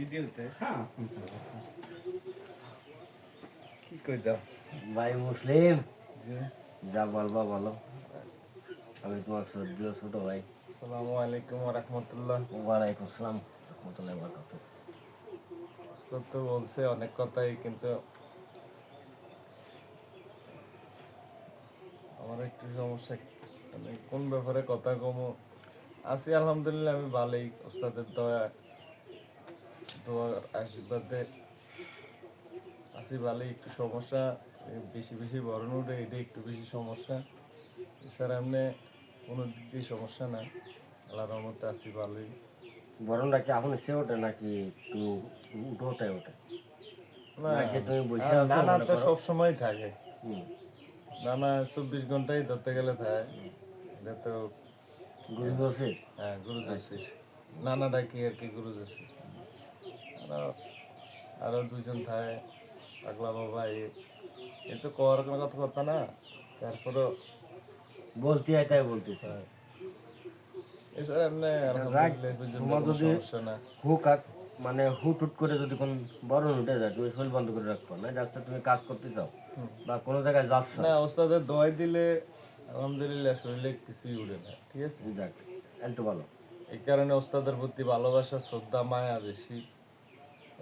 ভিডিওতে? হ্যাঁ। কি কই দাও ভাই মুসলিম? যা? বলবা বলো। আমি তোমার ছোট ভাই। আসসালামু আলাইকুম রহমতুল্লাহ ওয়ালাইকুম আসসালাম রহমতুল্লাহ বরকাত উস্তাদ তো বলছে অনেক কথাই কিন্তু আমার একটু সমস্যা মানে কোন ব্যাপারে কথা কমো? আছি আলহামদুলিল্লাহ আমি ভালোই ওস্তাদের দয়া। দোয়ার আশীর্বাদে আছি ভালোই একটু সমস্যা বেশি বেশি বরণ উঠে এটা একটু বেশি সমস্যা। এছাড়া এমনি কোনো দিক দিয়ে সমস্যা নাই আল্লাহ রহমতে আছি ভালোই। বরণটা কি এখন সে ওঠে নাকি একটু উঠোতে ওঠে? না তুমি বসে নানা তো সব সময় থাকে। নানা চব্বিশ ঘন্টাই ধরতে গেলে থাকে। এটা তো গুরু দোষে হ্যাঁ গুরু জসির নানা ডাকি আর কি গুরু জসির আরও আরও দুজন থাকে পাগলা বাবা এ তো কর কোনো কথা কথা না তারপরও বলতে এটাই বলতে চাই এছাড়া এমনি দুজন তোমার যদি- হুক মানে হুট হুট করে যদি কোন বরণ উঠে যায় তুমি শরীর বন্ধ করে রাখো না যাচ্ছে তুমি কাজ করতে চাও বা কোনো জায়গায় যাচ্ছ না। ওস্তাদের দোয়াই দিলে আলহামদুলিল্লাহ শরীরে কিছুই উঠে না ঠিক আছে? যাক একটু ভালো। এই কারণে ওস্তাদের প্রতি ভালোবাসা শ্রদ্ধা মায়া বেশি।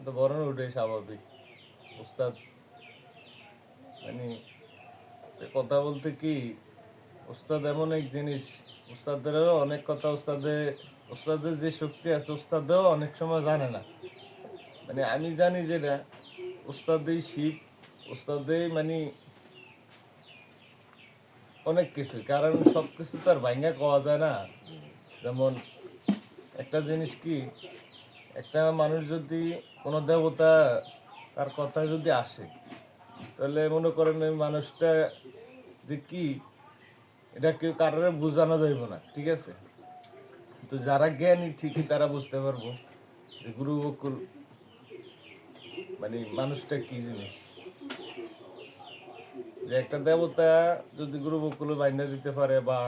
তো বরণ উঠে স্বাভাবিক। ওস্তাদ মানে কথা বলতে কি, ওস্তাদ এমন এক জিনিস, ওস্তাদেরও অনেক কথা ওস্তাদে, ওস্তাদের যে শক্তি আছে ওস্তাদেও অনেক সময় জানে না। মানে আমি জানি যেটা, ওস্তাদেই শিখ, ওস্তাদেই মানে অনেক কিছু, কারণ সব কিছু তো আর ভাঙ্গা কওয়া যায় না। যেমন একটা জিনিস কি একটা মানুষ যদি কোনো দেবতা তার কথায় যদি আসে, তাহলে মনে করেন ওই মানুষটা যে কি, এটা কেউ কারোর বোঝানো যাইব না, ঠিক আছে? তো যারা জ্ঞানী ঠিকই তারা বুঝতে পারব যে গুরু বকুল মানে মানুষটা কি জিনিস। যে একটা দেবতা যদি গুরু বকুল বাইন্দা দিতে পারে বা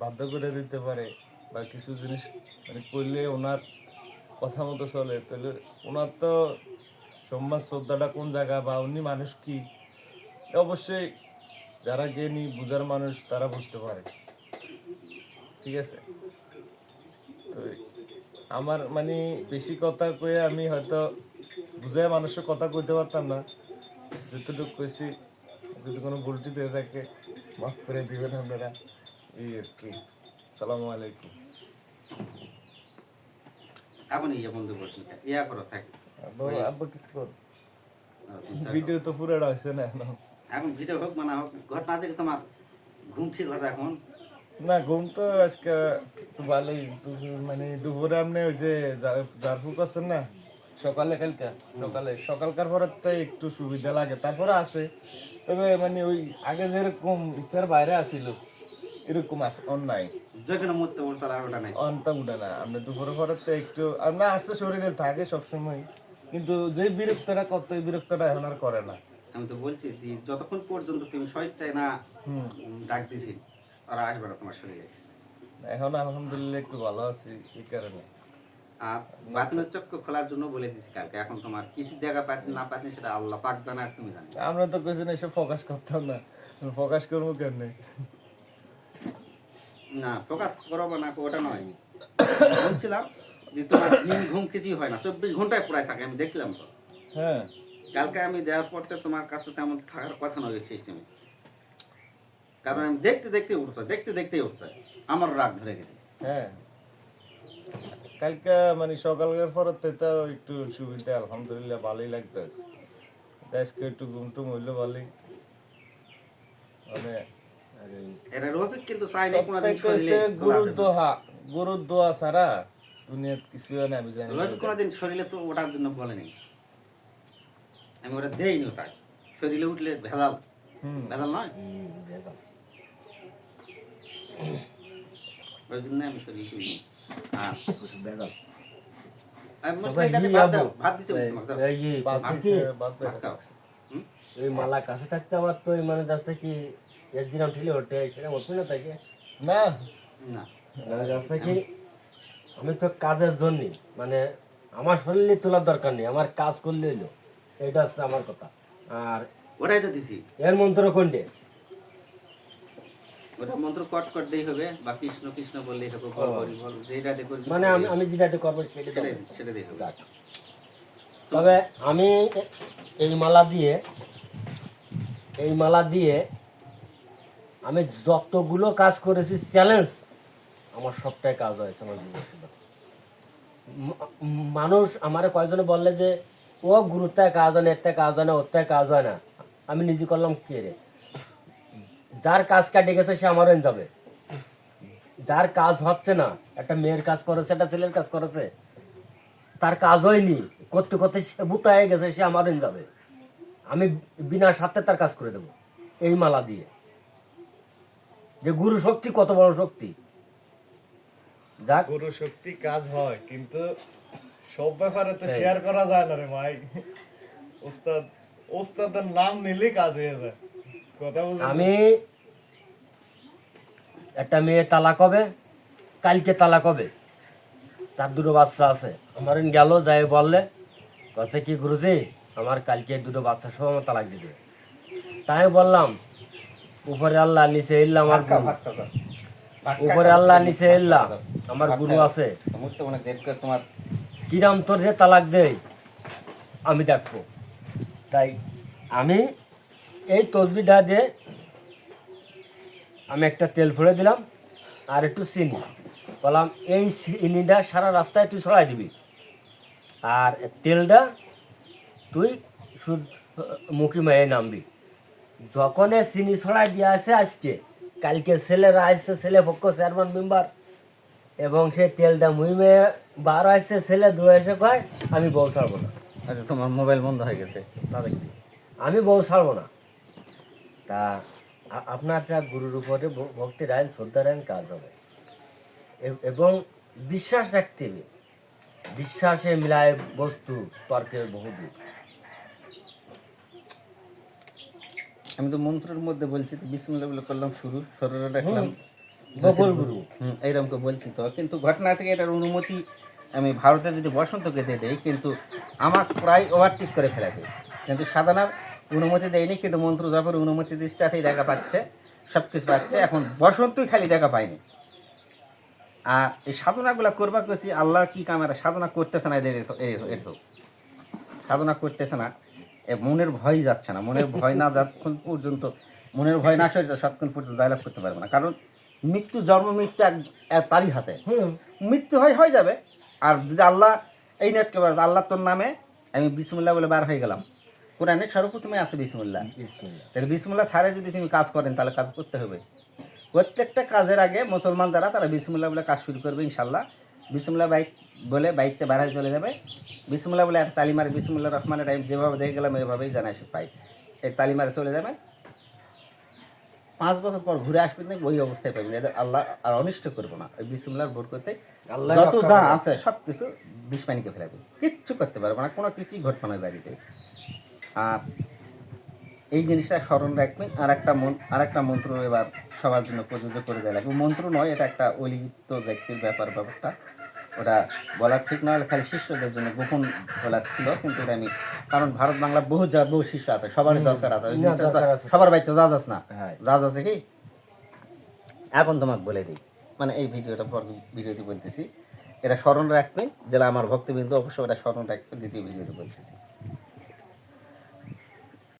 বাধ্য করে দিতে পারে বা কিছু জিনিস মানে করলে ওনার কথা মতো চলে তাহলে ওনার তো সম্মান, শ্রদ্ধাটা কোন জায়গা বা উনি মানুষ কি? অবশ্যই যারা জ্ঞানী, বুঝার মানুষ, তারা বুঝতে পারে। ঠিক আছে? তো আমার মানে বেশি কথা কয়ে আমি হয়তো বুঝায় মানুষের কথা কইতে পারতাম না। যতটুকু কইছি, যদি কোনো ভুলটি দিয়ে থাকে, মাফ করে দিবেন আপনারা। এই আর কি। সালামু আলাইকুম। এখন ইয়ে বন্ধু বলছি ইয়া করো থাক। আব্বা কিছু কর। ভিডিও তো পুরোটা হয়েছে না এখনও। এখন ভিডিও হোক মানে হোক ঘটনা আছে তোমার? ঘুম ঠিক হচ্ছে এখন? না ঘুম তো আজকে ভালোই। দুপুর মানে দুপুরে আপনি ওই যে জারফুক আছেন না সকালে কালকা সকালে। সকালকার পরে তো একটু সুবিধা লাগে তারপরে আসে। তবে মানে ওই আগে যেরকম ইচ্ছার বাইরে আসিল। এরকম আছে অন্যায় যেখানে মরতে উঠতে আর ওটা নাই। অনটা উঠে না। আপনি দুপুরে পরে তো একটু আপনার আসতে শরীরে থাকে সবসময়। কিন্তু যে বিরক্তটা করতো এই বিরক্তটা এখন আর করে না। আমি তো বলছি যে যতক্ষণ পর্যন্ত তুমি স্বেচ্ছায় না ডাক দিছি ওরা আসবে না তোমার শরীরে। এখন আলহামদুলিল্লাহ একটু ভালো আছি এই কারণে। আর বাথরুমের চক্র খোলার জন্য বলে দিছি কালকে এখন তোমার কিছু জায়গা পাচ্ছি না পাচ্ছি সেটা আল্লাহ পাক জানে আর তুমি জানো। আমরা তো এসব ফোকাস করতাম না। ফোকাস করব কেন না ফোকাস করব না ওটা নয়। বলছিলাম যে তোমার দিন ঘুম কিছুই হয় না চব্বিশ ঘন্টায় প্রায় থাকে আমি দেখলাম তো। হ্যাঁ। কালকে আমি দেওয়ার পর তো তোমার কাছে তেমন থাকার কথা নয় সিস্টেমে কারণ আমি দেখতে দেখতে উঠছে দেখতে দেখতে উঠছে আমার রাগ ধরে গেছে। হ্যাঁ। কালকে মানে সকালের পরে তো একটু সুবিধা আলহামদুলিল্লাহ ভালোই লাগতেছে। আজকে একটু ঘুম টুম হইল ভালোই। মানে রফিক কিন্তু কোনোদিন শরীরে গুরুর। দোহা গুরুর দোয়া ছাড়া কিছু না আমি জানি রফিক কোনোদিন শরীরে তো জন্য বলেনি আমি ওটা দেইনি শরীরে উঠলে ভেজাল। ভেজাল নয়? ওই জন্য আমি শরীরে শুনি আর এই- মালা কাছে থাকতে আমার তো মানে যাচ্ছে কি সেটা না থাকে না। না। কি আমি তো কাজের জন্য মানে আমার শরীরে তোলার দরকার নেই আমার কাজ করলে হইল এটা হচ্ছে আমার কথা। আর ওটাই তো দিছি। এর মন্ত্র কোনটে? ওটা মন্ত্র কট কট দেই হবে বা কৃষ্ণ কৃষ্ণ বললেই হবে বল হরি বল যেটা দিয়ে মানে আমি আমি যেটা একটু করব সেটা সেটা দিয়ে হবে। তবে আমি এই মালা দিয়ে এই মালা দিয়ে আমি যতগুলো কাজ করেছি চ্যালেঞ্জ আমার সবটাই কাজ হয়েছে আমার জীবনের মানুষ আমারে কয়েকজনে বললে যে, ও গুরুত্বায় কাজ হয় না এর কাজ হয় না ওর থেকে কাজ হয় না। আমি নিজে করলাম, কে রে? যার কাজ কাটে গেছে, সে আমারও যাবে। যার কাজ হচ্ছে না, একটা মেয়ের কাজ করেছে, একটা ছেলের কাজ করেছে, তার কাজ হয়নি, করতে করতে সে বুতা হয়ে গেছে, সে আমার যাবে। আমি বিনা স্বার্থে তার কাজ করে দেব, এই মালা দিয়ে। যে গুরু শক্তি কত বড় শক্তি? যাক। গুরু শক্তি কাজ হয় কিন্তু সব ব্যাপারে তো শেয়ার করা যায় না রে ভাই। ওস্তাদ ওস্তাদের নাম নিলেই কাজ হয়ে যায়। কথা আমি একটা মেয়ে তালাক হবে কালকে তালাক হবে। তার দুটো বাচ্চা আছে। আমার গেল যাই বললে কথা কি গুরুজি আমার কালকে দুটো বাচ্চা সহ আমার তালাক দিবে। তাই বললাম উপরে আল্লাহ নিচে ইল্লা আমার উপরে আল্লাহ নিচে ইল্লা আমার গুরু আছে। তোমার কিরাম তোর যে তালাক দেয় আমি দেখব। তাই আমি এই তসবিটা দিয়ে আমি একটা তেল ফুড়ে দিলাম আর একটু চিনি। বললাম এই চিনিটা সারা রাস্তায় তুই ছড়াই দিবি। আর তেলটা তুই শুধ মুখি মেয়ে নামবি। যখন চিনি ছড়াই দিয়ে আসে আজকে কালকে ছেলেরা আসছে ছেলে পক্ষ চেয়ারম্যান মেম্বার এবং সেই তেলটা মুহিমে বার আসছে ছেলে দু এসে কয় আমি বউ ছাড়বো না। আচ্ছা তোমার মোবাইল বন্ধ হয়ে গেছে দেখবি আমি বউ ছাড়বো না। তা আপনারটা গুরুর উপরে ভক্তি রাখেন শ্রদ্ধা রাখেন কাজ হবে। এবং বিশ্বাস রাখতে হবে। বিশ্বাসে মিলায় বস্তু তর্কের বহুদূর আমি তো মন্ত্রের মধ্যে বলছি তো বিসমুল্লাহ বলে করলাম শুরু সরোরা রাখলাম বকুল গুরু। হুম এইরকম করে বলছি তো। কিন্তু ঘটনা আছে এটার অনুমতি আমি ভারতে যদি বসন্তকে দিয়ে দেই কিন্তু আমার প্রায় ওভারটেক করে ফেলাবে কিন্তু সাধারণ অনুমতি দেয়নি কিন্তু মন্ত্র যখন অনুমতি দিচ্ছে তাতেই দেখা পাচ্ছে সব কিছু পাচ্ছে। এখন বসন্তই খালি দেখা পায়নি। আর এই সাধনাগুলো করবা করছি আল্লাহর কি কামেরা সাধনা করতেছে না এদের এত- এ- এত সাধনা করতেছে না। মনের ভয় যাচ্ছে না মনের ভয় না যতক্ষণ পর্যন্ত মনের ভয় না সরে ততক্ষণ পর্যন্ত জয়লাভ করতে পারবে না। কারণ মৃত্যু জন্ম মৃত্যু এক তারই হাতে। মৃত্যু হয় হয়ে যাবে। আর যদি আল্লাহ এই নেটকে বলে আল্লাহ তোর নামে আমি বিসমুল্লাহ বলে বার হয়ে গেলাম। কোরআনে সর্বপ্রথমে আছে বিসমুল্লাহ। তাহলে বিসমুল্লাহ ছাড়ে যদি তুমি কাজ করেন তাহলে কাজ করতে হবে। প্রত্যেকটা কাজের আগে মুসলমান যারা তারা বিসমুল্লাহ বলে কাজ শুরু করবে ইনশাল্লাহ বিসমুল্লাহ বাইক বলে বাইকতে বার হয়ে চলে যাবে। বিসমুল্লাহ বলে একটা তালিমারে বিসমুল্লাহ রহমানের টাইম যেভাবে দেখে গেলাম ওইভাবেই জানাই সে পাই। এই তালিমারে চলে যাবে। পাঁচ বছর পর ঘুরে আসবেন না ওই অবস্থায় পাবেন এদের আল্লাহ আর অনিষ্ট করব না। ওই বিসমুল্লাহ ভোট করতে আল্লাহ যত যা আছে সব কিছু বিষ পানিকে ফেলাবে। কিচ্ছু করতে পারবে না। কোনো কিছুই ঘটবে না বাড়িতে। আর এই জিনিসটা স্মরণ রাখবেন। আর একটা মন আর একটা মন্ত্র এবার সবার জন্য প্রযোজ্য করে দেওয়া লাগবে। মন্ত্র নয় এটা একটা অলিপ্ত ব্যক্তির ব্যাপার ব্যাপারটা। ওটা বলার ঠিক নয় খালি শিষ্যদের জন্য গোপন বলা ছিল কিন্তু এটা আমি কারণ ভারত বাংলা বহু যা বহু শিষ্য আছে সবারই দরকার আছে। সবার বাড়িতে যা যাস না। যা যাচ্ছে আছে কি? এখন তোমাকে বলে দিই মানে এই ভিডিওটা পর ভিডিওতে বলতেছি। এটা স্মরণ রাখবেন যেটা আমার ভক্তবৃন্দ অবশ্যই এটা স্মরণ রাখবে দ্বিতীয় ভিডিওতে বলতেছি।